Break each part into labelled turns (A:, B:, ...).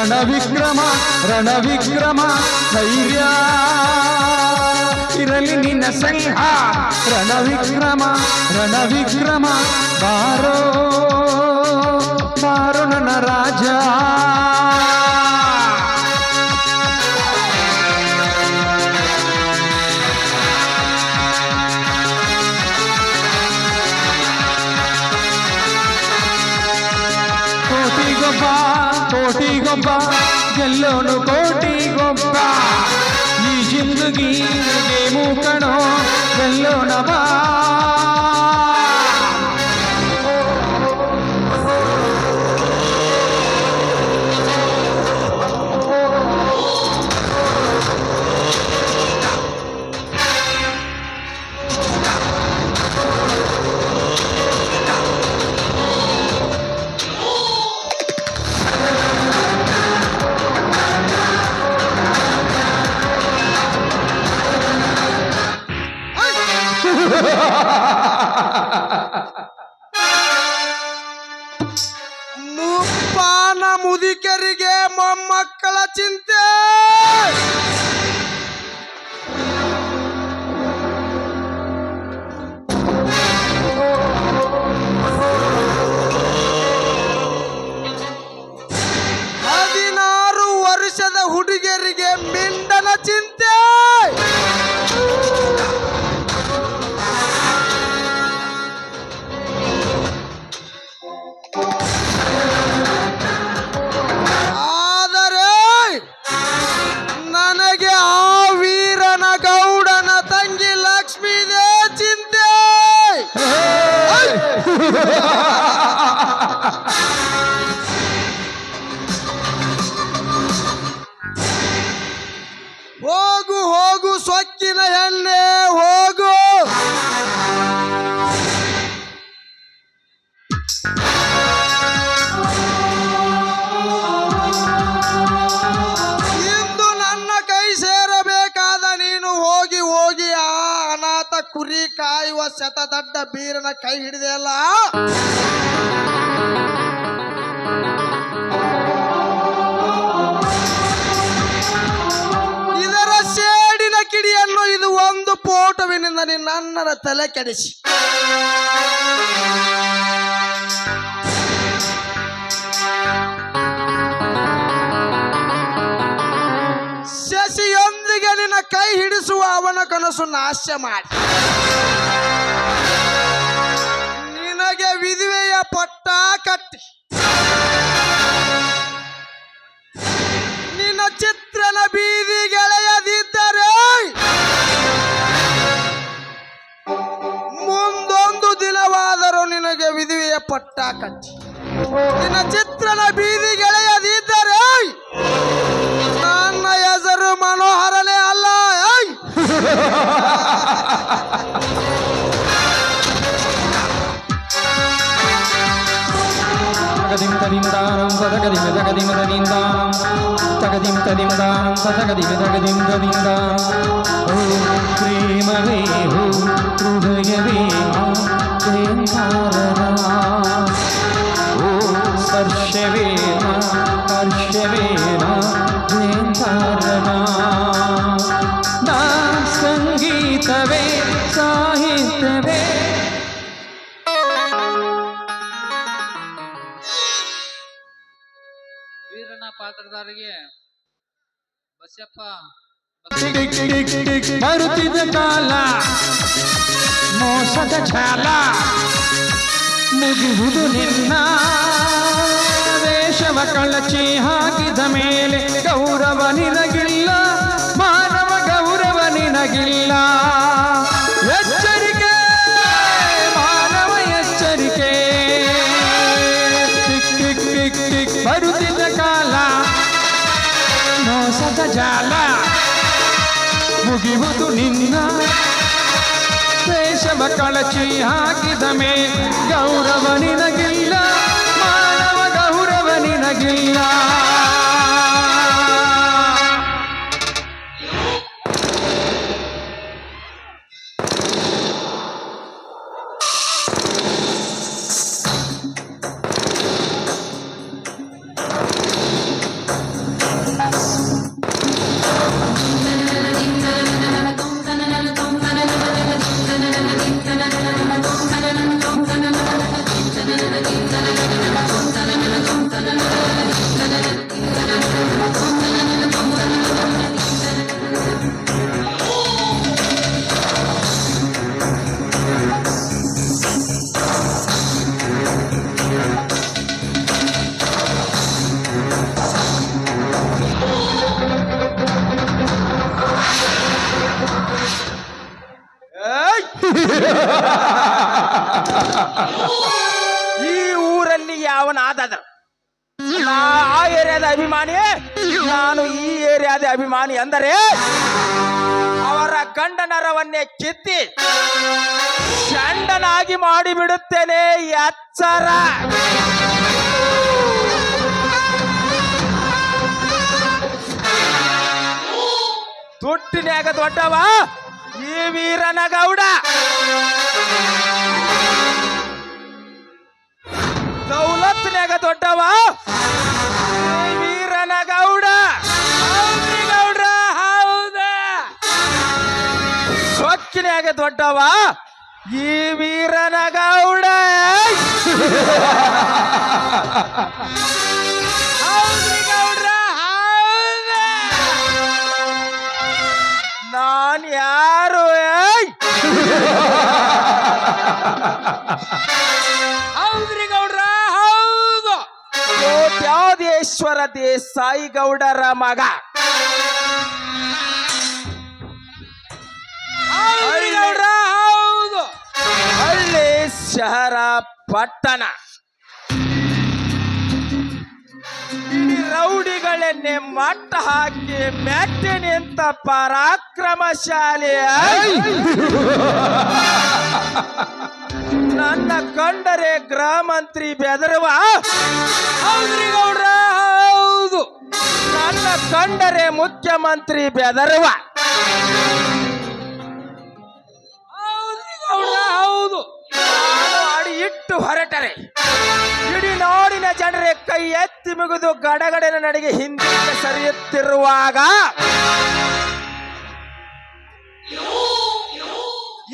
A: రణ విక్రమ రణ విక్రమ ధైర్య ఇరలి నిన్న సంహ రణ విక్రమ రణ విక్రమ బారో బారో నన రాజా సింధులోను కోటి గొప్ప. ఈ జిందుగీ నేను
B: కణో వెళ్ళోనవా ಮುದಿಕರಿಗೆ ಮೊಮ್ಮಕ್ಕಳ ಚಿಂತೆ. ಬೀರನ ಹಿಡಿದೆ ಅಲ್ಲ? ಇದರ ಸೇಡಿನ ಕಿಡಿಯನ್ನು ಇದು ಒಂದು ಫೋಟೋವಿನಿಂದ ನನ್ನರ ತಲೆ ಕೆಡಿಸಿ. ಶಶಿಯೊಂದಿಗೆ ನಿನ್ನ ಕೈ ಹಿಡಿಸುವ ಅವನ ಕನಸು ನಾಶ ಮಾಡಿ. ದಿನವಾದರೂ ನಿನಗೆ ವಿಧಿವೆಯ ಪಟ್ಟ ಕಟ್ಟಿ? ನಿನ್ನ ಚಿತ್ರನ ಬೀದಿ ಗೆಳೆಯದಿದ್ದರೆ ನನ್ನ ಹೆಸರು ಮನೋಹರನೇ ಅಲ್ಲ tagadim
A: tadim daram tagadim tagadim tadim daram tagadim tadim daram tagadim tagadim tadim daram o prema ve ho hrudaya ve ho prem karana o sarshe ve ho
C: karshe ve ho ಪಾತ್ರಧಾರಿಗೆ Basappa
A: ಬರುತ್ತಿದ್ದ ಕಾಲ, ಮೋಸದ ಛಾಲ ಮುಗಿಯುವುದು ನಿನ್ನ ವೇಷವ ಕಳಚಿ ಹಾಕಿದ ಮೇಲೆ ಗೌರವ ನಿನಗಿಲ್ಲ, ಮಾನವ ಗೌರವ ನಿನಗಿಲ್ಲ. ಜಾಲ. ಮುಗಿಯುವುದು ನಿನ್ನ. ದೇಶವ ಕಳಚಿ ಹಾಕಿದ ಮೇ ಗೌರವ ನಿನಗಿಲ್ಲ ಮಾನವ ಗೌರವ ನಿನಗಿಲ್ಲ.
D: ಮಾತಾಡ ಆ ಏರಿಯಾದ ಅಭಿಮಾನಿ, ನಾನು ಈ ಏರಿಯಾದ ಅಭಿಮಾನಿ ಅಂದರೆ ಅವರ ಗಂಡನರವನ್ನೇ ಕಿತ್ತಿ ಚಂಡನಾಗಿ ಮಾಡಿಬಿಡುತ್ತೇನೆ, ಎಚ್ಚರ. ತುಟ್ಟಿನ್ಯಾಗ ದೊಡ್ಡವ ಈ ವೀರನ ಗೌಡ ದೌಲತ್ನ್ಯಾಗ ದೊಡ್ಡವ. ವೀರನ ಗೌಡ. ಹೌದ್ರಿ ಗೌಡ್ರ, ಹೌದ. ಸ್ವಚ್ಛನ್ಯಾಗ ದೊಡ್ಡವ. ಈ ವೀರನ ಗೌಡ. ಹೌದ್ರಿ ಗೌಡ್ರ ನಾನ್ ಯಾರು? ಹೌದ್ರಿ ಹೌದು ಕೋಟ್ಯಾದೇಶ್ವರ ದೇಸಾಯಿ ಗೌಡರ ಮಗ. ಹೌದು. ಹಳ್ಳಿ ಶಹರ ಪಟ್ಟಣ ರೌಡಿಗಳನ್ನೇ ಮಟ್ಟ ಹಾಕಿ ಮೆಟ್ಟಿ ನಿಂತ ಪರಾಕ್ರಮಶಾಲಿ. ನನ್ನ ಕಂಡರೆ ಗ್ರಾಮಂತ್ರಿ ಮಂತ್ರಿ ಬೆದರುವ ಹೌದ್ರಿ ಗೌಡ್ರ? ಹೌದು. ನನ್ನ ಕಂಡರೆ ಮುಖ್ಯಮಂತ್ರಿ ಬೆದರುವ ಹೌದು. ಇಟ್ಟು ಹೊರಟರೆ. ಇಡೀ ನಾಡಿನ ಜನರೇ ಕೈ ಎತ್ತಿ ಮುಗಿದು ಗಡಗಡನ ನಡೆಗೆ ಹಿಂದೆ ಸರಿಯುತ್ತಿರುವಾಗ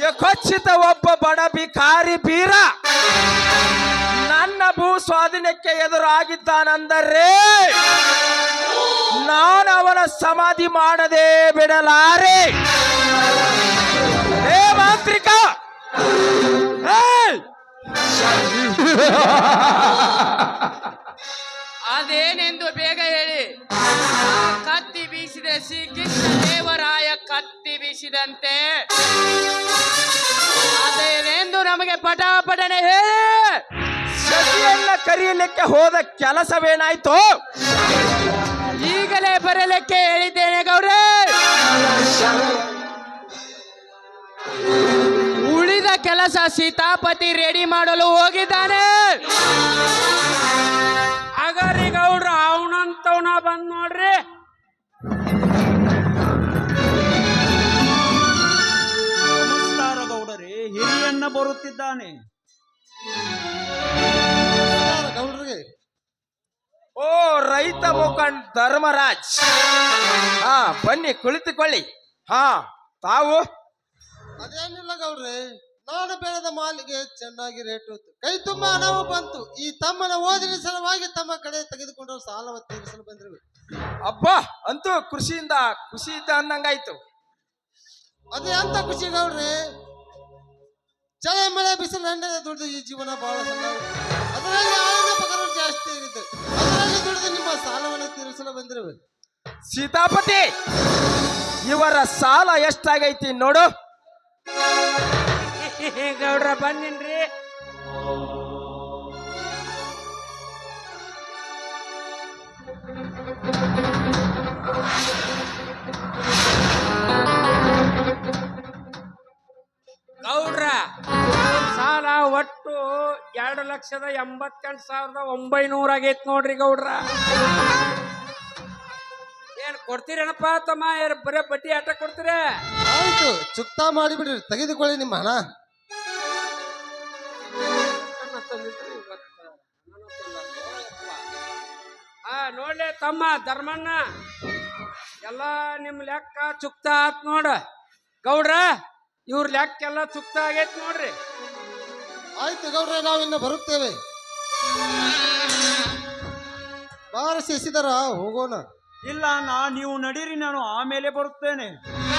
D: ಯಥೋಚಿತ ಒಬ್ಬ ಬಡ ಭಿಕಾರಿ ಬೀರ ನನ್ನ ಭೂ ಸ್ವಾಧೀನಕ್ಕೆ ಎದುರಾಗಿದ್ದಾನಂದರೆ ನಾನು ಅವನ ಸಮಾಧಿ ಮಾಡದೆ ಬಿಡಲಾರೆ. ಏ ಮಾಂತ್ರಿಕ!
C: ಅದೇನೆಂದು ಬೇಗ ಹೇಳಿ. ಕತ್ತಿ ಬೀಸಿದ ದೇವರಾಯ ಕತ್ತಿ ಬೀಸಿದಂತೆ. ಅದೇನೆಂದು ನಮಗೆ ಪಟಾಪಟನೆ ಹೇಳಿ.
D: ಶಶಿಯನ್ನ ಕರೆಯಲಿಕ್ಕೆ ಹೋದ ಕೆಲಸವೇನಾಯ್ತು?
C: ಈಗಲೇ ಬರಲಿಕ್ಕೆ ಹೇಳಿದ್ದೇನೆ ಗೌರೇ ಉಳಿದ ಕೆಲಸ ಸೀತಾಪತಿ ರೆಡಿ ಮಾಡಲು ಹೋಗಿದ್ದಾನೆ. ಅಗರಿ ಗೌಡ್ರ ಅವನಂತವನ ಬಂದ್ ನೋಡ್ರಿ.
E: ಬರುತ್ತಿದ್ದಾನೆ.
F: ಗೌಡ್ರಿಗೆ.
D: ಓ ರೈತ ಮುಖಂಡ್ ಧರ್ಮರಾಜ್. ಹಾ ಬನ್ನಿ ಕುಳಿತುಕೊಳ್ಳಿ. ಹಾ ತಾವು?
F: ಅದೇನಿಲ್ಲ ಗೌಡ್ರೆ ನಾನು ಬೆಳೆದ ಮಾಲಿಗೆ ಚೆನ್ನಾಗಿ ರೇಟ್ ಹೋಯ್ತು. ಕೈ ತುಂಬಾ ಹಣವು ಬಂತು. ಈ ತಮ್ಮನ ಓದಿನ ಸಲುವಾಗಿ ತಮ್ಮ ಕಡೆ ತೆಗೆದುಕೊಂಡು ಸಾಲ ತೀರಿಸಲು ಬಂದ್ರು
D: ಅಪ್ಪ ಅಂತೂ ಖುಷಿಯಿಂದ ಖುಷಿ ಇದ್ದ ಅಂದಂಗಾಯ್ತು
F: ಅದೇ ಅಂತ ಖುಷಿ ಗೌಡ್ರೆ. ಚಳಿ ಮಳೆ ಬಿಸಿಲು ನಂಡದ ದುಡಿದು ಈ ಜೀವನ ಬಹಳ ಸಣ್ಣ. ಅದರಲ್ಲಿ ಆಳಿನ ಪಗಾರ ಜಾಸ್ತಿ ಆಗಿದೆ ಅದರಲ್ಲಿ ದುಡಿದು ನಿಮ್ಮ ಸಾಲವನ್ನು ತೀರಿಸಲು ಬಂದಿರುವೆ.
D: ಸೀತಾಪತಿ ಇವರ ಸಾಲ ಎಷ್ಟಾಗೈತಿ ನೋಡು.
C: ಗೌಡ್ರ ಬಂದಿನ್ರಿ. ಲಕ್ಷದ ಎಂಬತ್ತೆಂಟು ಸಾವಿರದ ಒಂಬೈನೂರ ಆಗೈತ್ ನೋಡ್ರಿ ಗೌಡ್ರ. ಏನ್ ಕೊಡ್ತೀರೇನಪ್ಪ ತಮ್ಮ? ಏನ್ ಬರೇ ಬಡ್ಡಿ ಆಟ ಕೊಡ್ತೀರ?
F: ಆಯ್ತು ಚುಕ್ತಾ ಮಾಡಿಬಿಡ್ರಿ ತೆಗೆದುಕೊಳ್ಳಿ ನಿಮ್ಮ ಹಣ.
C: ಹಾ ನೋಡ್ಲಿ ತಮ್ಮ ಧರ್ಮಣ್ಣ ಎಲ್ಲ ನಿಮ್ ಲೆಕ್ಕ ಚುಕ್ತ ಆತ್ ನೋಡ. ಗೌಡ್ರ ಇವ್ರ ಲೆಕ್ಕ ಎಲ್ಲ ಚುಕ್ತ ಆಗೈತ್ ನೋಡ್ರಿ.
F: ಆಯ್ತು ಗೌಡ್ರೆ ನಾವಿನ್ನು ಬರುತ್ತೇವೆ. ಬಾರ ಎಸಿದರ ಹೋಗೋಣ.
E: ಇಲ್ಲ ನಾ ನೀವು ನಡೀರಿ ನಾನು ಆಮೇಲೆ ಬರುತ್ತೇನೆ.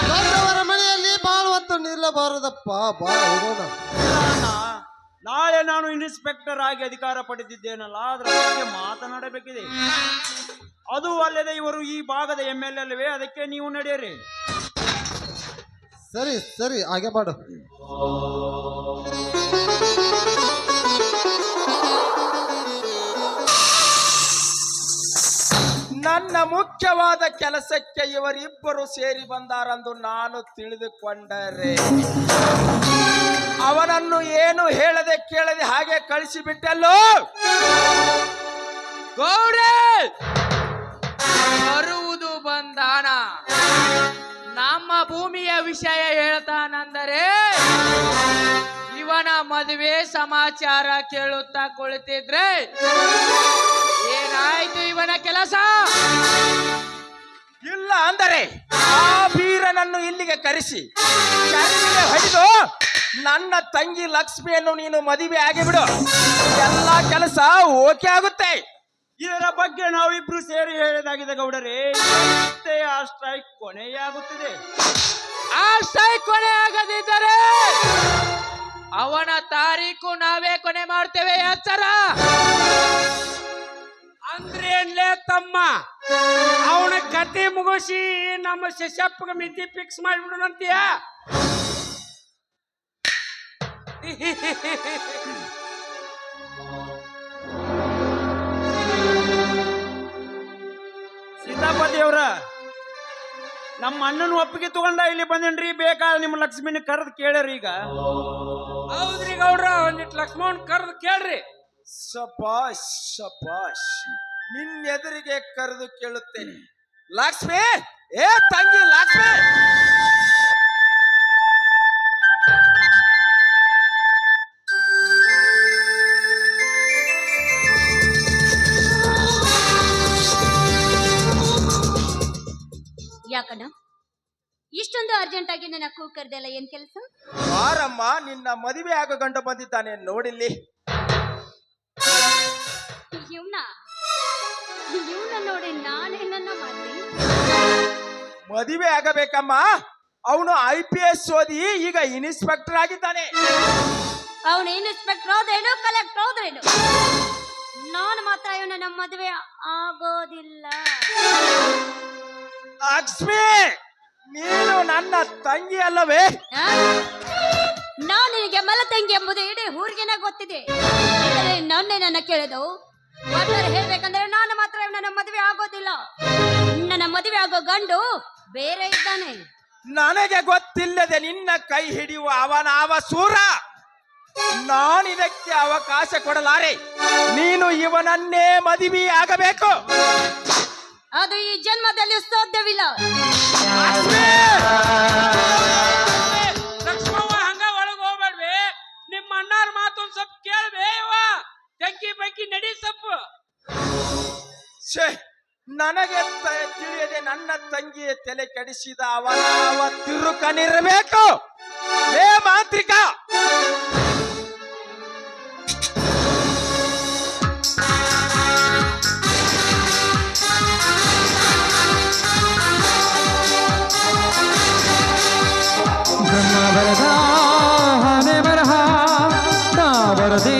F: ದೊಡ್ಡವರ ಮನೆಯಲ್ಲಿ ಬಾಳುವಂತ ನಿಲ್ಲಬಾರದಪ್ಪ ಬಾ ಹೋಗೋಣ.
E: ಇಲ್ಲ ಅಣ್ಣ ನಾಳೆ ನಾನು ಇನ್ಸ್ಪೆಕ್ಟರ್ ಆಗಿ ಅಧಿಕಾರ ಪಡೆದಿದ್ದೇನಲ್ಲ ಅದರ ಬಗ್ಗೆ ಮಾತನಾಡಬೇಕಿದೆ. ಅದು ಅಲ್ಲದೆ ಇವರು ಈ ಭಾಗದ ಎಂ ಎಲ್ ಅಲ್ವೇ ಅದಕ್ಕೆ ನೀವು ನಡೆಯಿರಿ
F: ಸರಿ ಸರಿ ಹಾಗೆ ಮಾಡು.
D: ನನ್ನ ಮುಖ್ಯವಾದ ಕೆಲಸಕ್ಕೆ ಇವರಿಬ್ಬರು ಸೇರಿ ಬಂದಾರೆಂದು ನಾನು ತಿಳಿದುಕೊಂಡರೆ. ಅವನನ್ನು ಏನು ಹೇಳದೆ ಕೇಳದೆ ಹಾಗೆ ಕಳಿಸಿಬಿಟ್ಟಲ್ಲೋ?
G: ಗೌಡೆ ಬರುವುದು ಬಂದಾನ ನಮ್ಮ ಭೂಮಿಯ ವಿಷಯ ಹೇಳ್ತಾನಂದರೆ ಇವನ ಮದುವೆ ಸಮಾಚಾರ ಕೇಳುತ್ತಾ ಕುಳಿತಿದ್ರೆ ಏನಾಯ್ತು ಇವನ ಕೆಲಸ?
D: ಇಲ್ಲ ಅಂದರೆ ಆ ವೀರನನ್ನು ಇಲ್ಲಿಗೆ ಕರೆಸಿ ಹೊಡೆದು ನನ್ನ ತಂಗಿ ಲಕ್ಷ್ಮಿಯನ್ನು ನೀನು ಮದುವೆ ಆಗಿಬಿಡು. ಎಲ್ಲ ಕೆಲಸ ಓಕೆ ಆಗುತ್ತೆ.
E: ಇದರ ಬಗ್ಗೆ ನಾವಿಬ್ರು ಸೇರಿ ಹೇಳಿದಾಗಿದೆ ಗೌಡರೇ. ಮತ್ತೆ ಆ ಸ್ಟ್ರೈಕ್ ಕೊನೆಯಾಗುತ್ತಿದೆ.
G: ಆ ಸ್ಟ್ರೈಕ್ ಕೊನೆ ಆಗದಿದ್ದರೆ ಅವನ ತಾರೀಕು ನಾವೇ ಕೊನೆ ಮಾಡ್ತೇವೆ ಎಚ್ಚರ
C: ಅಂದ್ರೇನ್ಲೇ ತಮ್ಮ? ಅವನ ಕತೆ ಮುಗಿಸಿ ನಮ್ಮ ಶಶಪ್ಪಗ ಮಿತಿ ಫಿಕ್ಸ್ ಮಾಡಿಬಿಡೋಣಂತೀಯ?
E: ಸೀತಾಪತಿ ಅವ್ರ ನಮ್ಮ ಅಣ್ಣನ ಒಪ್ಪಿಗೆ ತಗೊಂಡ ಇಲ್ಲಿ ಬಂದೇನ್ರಿ? ಬೇಕಾದ ನಿಮ್ಮ ಲಕ್ಷ್ಮಿನ ಕರೆದು ಕೇಳ್ರಿ ಈಗ.
C: ಹೌದ್ರಿ ಗೌಡ್ರ ಒಂದಿಟ್ ಲಕ್ಷ್ಮಣ್ ಕರೆದು ಕೇಳ್ರಿ.
D: ಸಪಾಶ್ ಸಪಾಶ್ ನಿನ್ನ ಎದುರಿಗೆ ಕರೆದು ಕೇಳುತ್ತೇನೆ. ಲಕ್ಷ್ಮಿ ಏ ತಂಗಿ ಲಕ್ಷ್ಮಿ.
H: ಇಷ್ಟೊಂದು ಅರ್ಜೆಂಟ್ ಆಗಿ ನನ್ನ ಕೂ ಕರ್ದೆಲ್ಲ ಏನ್ ಕೆಲಸ?
D: ಬಾರಮ್ಮ ನಿನ್ನ ಮದುವೆ ಆಗೋ ಗಂಟ ಬಂದಿದ್ದಾನೆ ನೋಡಿಲ್ಲಿ.
H: ಇವ್ನ ಇವ್ನ ನೋಡಿ ನಾನೇನನ್ನ ಮಾಡ್ಲಿ
D: ಮದುವೆ. ಆಗಬೇಕಮ್ಮ. ಅವನು ಐ ಪಿ ಎಸ್ ಓದಿ ಈಗ ಇನ್ಸ್ಪೆಕ್ಟರ್ ಆಗಿದ್ದಾನೆ.
H: ಅವನು ಇನ್ಸ್ಪೆಕ್ಟರ್ ಹೋದ್ರೇನು ಕಲೆಕ್ಟರ್ ಹೋದ್ರೇನು? ನಾನು ಮಾತ್ರ ಇವನ ನಮ್ಮ ಮದುವೆ ಆಗೋದಿಲ್ಲ.
D: ಲಕ್ಷ್ಮಿ! ನೀನು ನನ್ನ ತಂಗಿ ಅಲ್ಲವೇ?
H: ನಾನು ನಿನಗೆ ಮಲ ತಂಗಿ ಎಂಬುದು ಇಡೀ ಊರಿಗೆನ ಗೊತ್ತಿದೆ. ಆದರೆ ನನ್ನೇ ನನ್ನ ಕೇಳಿದು ಒಟ್ಟಾರೆ ಹೇಳ್ಬೇಕಂದ್ರೆ ನಾನು ಮಾತ್ರ ನನ್ನ ಮದುವೆ ಆಗೋದಿಲ್ಲ. ನನ್ನ ಮದುವೆ ಆಗೋ ಗಂಡು ಬೇರೆ ಇದ್ದಾನೆ.
D: ನನಗೆ ಗೊತ್ತಿಲ್ಲದೆ ನಿನ್ನ ಕೈ ಹಿಡಿಯುವ ಅವನಾವ ಸೂರ ನಾನಿದಕ್ಕೆ ಅವಕಾಶ ಕೊಡಲಾರೆ. ನೀನು ಇವನನ್ನೇ ಮದುವೆ ಆಗಬೇಕು
H: ಅದು ಈ ಜನ್ಮದಲ್ಲಿ ಸಾಧ್ಯವಿಲ್ಲ.
D: ಲಕ್ಷ್ಮಿ!
C: ಲಕ್ಷ್ಮವ್ವ ಹಂಗ ಒಳಗ್ ಹೋಗ್ಬೇಡ್ವಿ. ನಿಮ್ಮ ಅಣ್ಣಾರ್ ಮಾತೊಂದ್ ಸ್ವಲ್ಪ ಕೇಳ್ಬೇ ಬೆಂಕಿ ತೆಂಕಿ ಬೆಂಕಿ ನಡಿ ಸೊಪ್ಪು
D: ಛೇ, ನನಗೆ ತ- ತಿಳಿಯದೆ ನನ್ನ ತಂಗಿಯ ತಲೆ ಕೆಡಿಸಿದ ಅವನಾವ ತಿರುಕನಿರಬೇಕು ಏ ಮಾಂತ್ರಿಕ!
A: ಬರದ ಹನೆ ಬರಹ ನಾ ಬರದೆ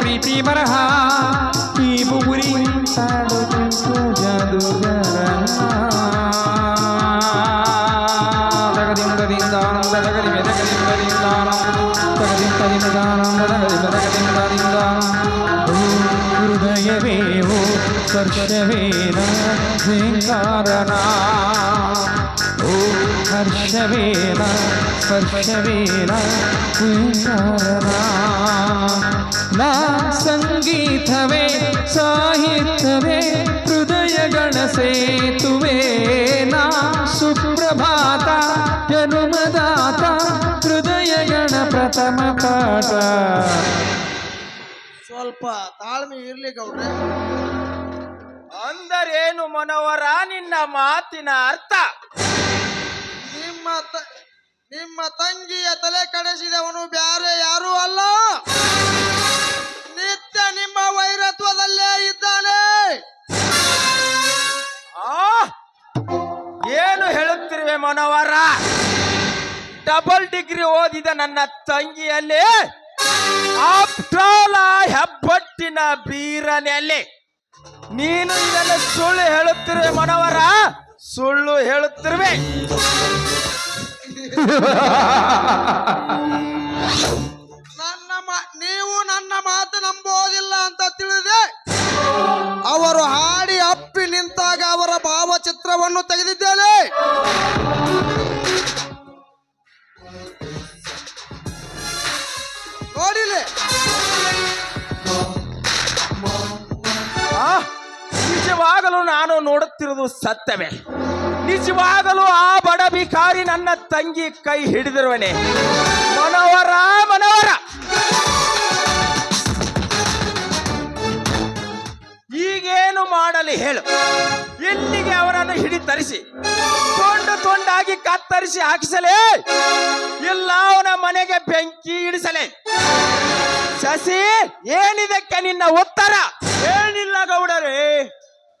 A: ಪ್ರೀತಿ ಬರಹ ಈ ಬುಗುರಿ ತಾಡುತ್ತಿತ್ತು ಜಾದುಗರನ್ನ ತಗದಿಂದದಿಂದಾನಂದ ತಗದಿಮೆ ತಗದಿಂದದಿಂದಾನಂದ ತಗದಿಂದದಿಂದಾನಂದ ತಗದಿಮೆ ತಗದಿಂದದಿಂದಾನಂದ ಓ ಹೃದಯವೇ ಓ ಸ್ಪರ್ಶವೇನ ಝೇಂಕಾರನ ಓ ಹರ್ಷವೇನ ಸ್ಪರ್ಶವೇನ ಹುಂಕಾರನ ನಾ ಸಂಗೀತವೇ ಸಾಹಿತ್ಯವೇ ಹೃದಯಗಳ ಗಣಸೇತುವೆ. ನಾ ಸುಪ್ರಭಾತ ಜನುಮದಾತ ಹೃದಯಗಳ ಪ್ರಥಮ ಪಾಠ.
B: ಸ್ವಲ್ಪ ತಾಳ್ಮೆ ಇರ್ಲಿ ಗೌಡ್ರೆ.
D: ಅಂದರೇನು ಮನೋವರ ನಿನ್ನ ಮಾತಿನ ಅರ್ಥ?
B: ನಿಮ್ಮ ನಿಮ್ಮ ತಂಗಿಯ ತಲೆ ಕಡೆಸಿದವನು ಬ್ಯಾರೆ ಯಾರೂ ಅಲ್ಲ. ನಿತ್ಯ ನಿಮ್ಮ ವೈರತ್ವದಲ್ಲೇ ಇದ್ದಾನೆ.
D: ಏನು ಹೇಳುತ್ತಿರುವೆ ಮನೋವರ ಡಬಲ್ ಡಿಗ್ರಿ ಓದಿದ ನನ್ನ ತಂಗಿಯಲ್ಲಿ ಆಪ್ಟಾಲ ಹೆಬ್ಬಟ್ಟಿನ ಬೀರನೆಯಲ್ಲಿ. ನೀನು ಇದನ್ನು ಸುಳ್ಳು ಹೇಳುತ್ತಿರುವೆ ಮನವರ ಸುಳ್ಳು ಹೇಳುತ್ತಿರುವೆ.
B: ನನ್ನ ನೀವು ನನ್ನ ಮಾತು ನಂಬೋದಿಲ್ಲ ಅಂತ ತಿಳಿದೆ. ಅವರು ಹಾಡಿ ಅಪ್ಪಿ ನಿಂತಾಗ ಅವರ ಭಾವಚಿತ್ರವನ್ನು ತೆಗೆದಿದ್ದೇನೆ. ನೋಡಿಲಿ.
D: ನಿಜವಾಗಲೂ ನಾನು ನೋಡುತ್ತಿರುವುದು ಸತ್ಯವೇ. ನಿಜವಾಗಲೂ ಆ ಬಡ ಭಿಕಾರಿ ನನ್ನ ತಂಗಿ ಕೈ ಹಿಡಿದಿರುವನೆ. ಮನೋವರ ಮನೋವರ ಈಗೇನು ಮಾಡಲಿ ಹೇಳು. ಎಲ್ಲಿಗೆ ಅವರನ್ನು ಹಿಡಿ ತರಿಸಿ? ತುಂಡು ತುಂಡಾಗಿ ಕತ್ತರಿಸಿ ಹಾಕಿಸಲೇ. ಇಲ್ಲ, ಅವನ ಮನೆಗೆ ಬೆಂಕಿ ಇಡಿಸಲೇ. ಶಶಿ ಏನಿದಕ್ಕೆ ನಿನ್ನ ಉತ್ತರ?
E: ಏನಿಲ್ಲ ಗೌಡರೇ.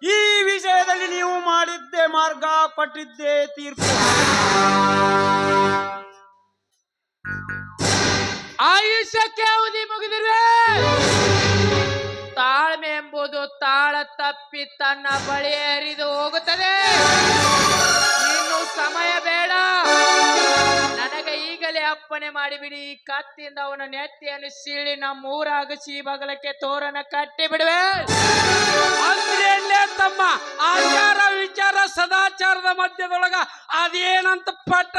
E: ಈ ವಿಷಯದಲ್ಲಿ ನೀವು ಮಾಡಿದ್ದೆ ಮಾರ್ಗ, ಕೊಟ್ಟಿದ್ದೆ ತೀರ್ಪು.
G: ಆಯುಷ್ಯಕ್ಕೆ ಅವಧಿ ಮುಗಿದಿರುವೆ. ತಾಳ್ಮೆ ಎಂಬುದು ತಾಳ ತಪ್ಪಿ ತನ್ನ ಬಳಿ ಹರಿದು ಹೋಗುತ್ತದೆ. ಸಮಯ ಬೇಡ. ನನಗೆ ಈಗಲೇ ಅಪ್ಪಣೆ ಮಾಡಿಬಿಡಿ. ಕತ್ತಿಯಿಂದ ಅವನ ನೆತ್ತಿಯನ್ನು ಸೀಳಿ ನಮ್ಮ ಊರ ಅಗಸಿ ಬಗಲಕ್ಕೆ ತೋರಣ ಕಟ್ಟಿ ಬಿಡುವೆ.
C: ಅಂದ್ರೇನ್ಲೇ ತಮ್ಮ ಆಚಾರ ವಿಚಾರ ಸದಾಚಾರದ ಮಧ್ಯದೊಳಗ ಅದೇನಂತ ಪಟ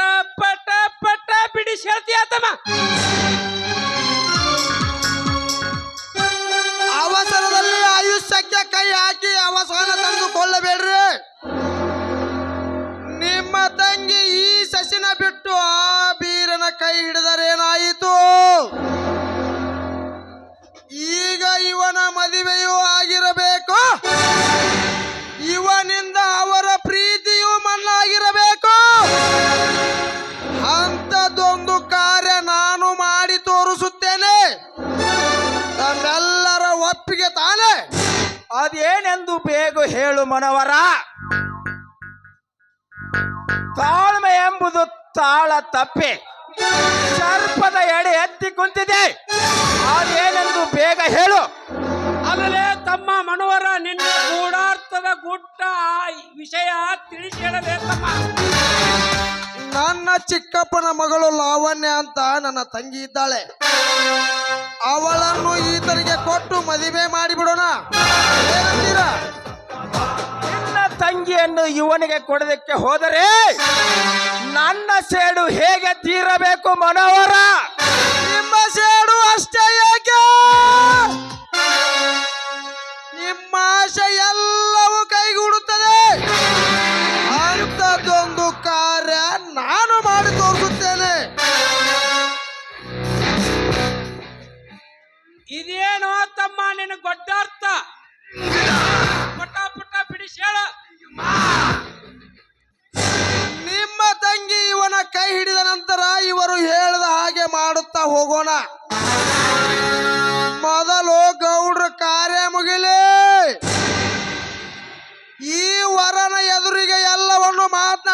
D: ಬೇಗ ಹೇಳು ಮನವರ? ತಾಳ್ಮೆ ಎಂಬುದು ತಾಳ ತಪ್ಪೆ. ಸರ್ಪದ ಎಡೆ ಎತ್ತಿ ಕುಂತಿದೆ. ಅದೇನೆಂದು ಬೇಗ ಹೇಳು.
C: ಅಲ್ಲಲೇ ತಮ್ಮ ಮನವರ ನಿನ್ನ ಗೂಢಾರ್ಥದ ಗುಟ್ಟ ಆ ವಿಷಯ ತಿಳಿಸಿ ಹೇಳಬೇಕಮ್ಮ
B: ನನ್ನ ಚಿಕ್ಕಪ್ಪನ ಮಗಳು ಲಾವಣ್ಯ ಅಂತ ನನ್ನ ತಂಗಿ ಇದ್ದಾಳೆ. ಅವಳನ್ನು ಈತನಿಗೆ ಕೊಟ್ಟು ಮದುವೆ ಮಾಡಿಬಿಡೋಣ. ಏನಂತೀರಾ?
D: ತಂಗಿಯನ್ನು ಇವನಿಗೆ ಕೊಡೋದಕ್ಕೆ ಹೋದರೆ ನನ್ನ ಸೇಡು ಹೇಗೆ ತೀರಬೇಕು ಮನೋವರ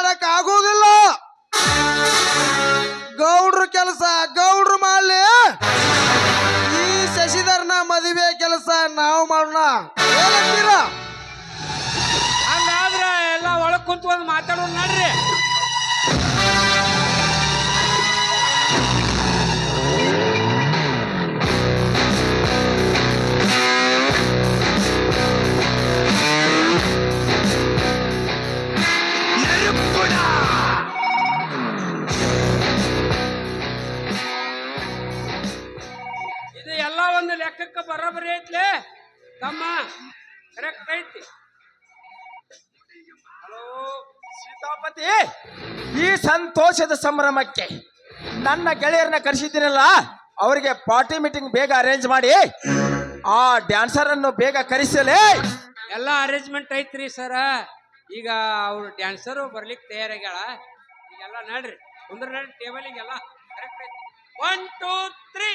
B: ಮಾತನಾಡಕ್ ಆಗುವುದಿಲ್ಲ
C: ಐತ್ಲೆ? ತಮ್ಮ ಕರೆಕ್ಟ್ ಐತಿ. ಹಲೋ
D: ಸೀತಾಪತಿ ಈ ಸಂತೋಷದ ಸಂಭ್ರಮಕ್ಕೆ ನನ್ನ ಗೆಳೆಯರನ್ನ ಕರೆಸಿದ್ದೀನಲ್ಲ ಅವರಿಗೆ ಪಾರ್ಟಿ ಮೀಟಿಂಗ್ ಬೇಗ ಅರೇಂಜ್ ಮಾಡಿ ಆ ಡ್ಯಾನ್ಸರ್ ಅನ್ನು ಬೇಗ ಕರೆಸಲೇ.
C: ಎಲ್ಲ ಅರೇಂಜ್ಮೆಂಟ್ ಐತ್ರಿ ಸರ ಈಗ ಅವ್ರು ಡ್ಯಾನ್ಸರು ಬರ್ಲಿಕ್ಕೆ ತಯಾರಾಗ್ಯಾಳ. ಈಗೆಲ್ಲ ನಡ್ರಿ ಕುಂದ್ರ ನಡ್ರಿ ಟೇಬಲಿಗೆಲ್ಲ ಕರೆಕ್ಟ್ ಐತಿ. One two three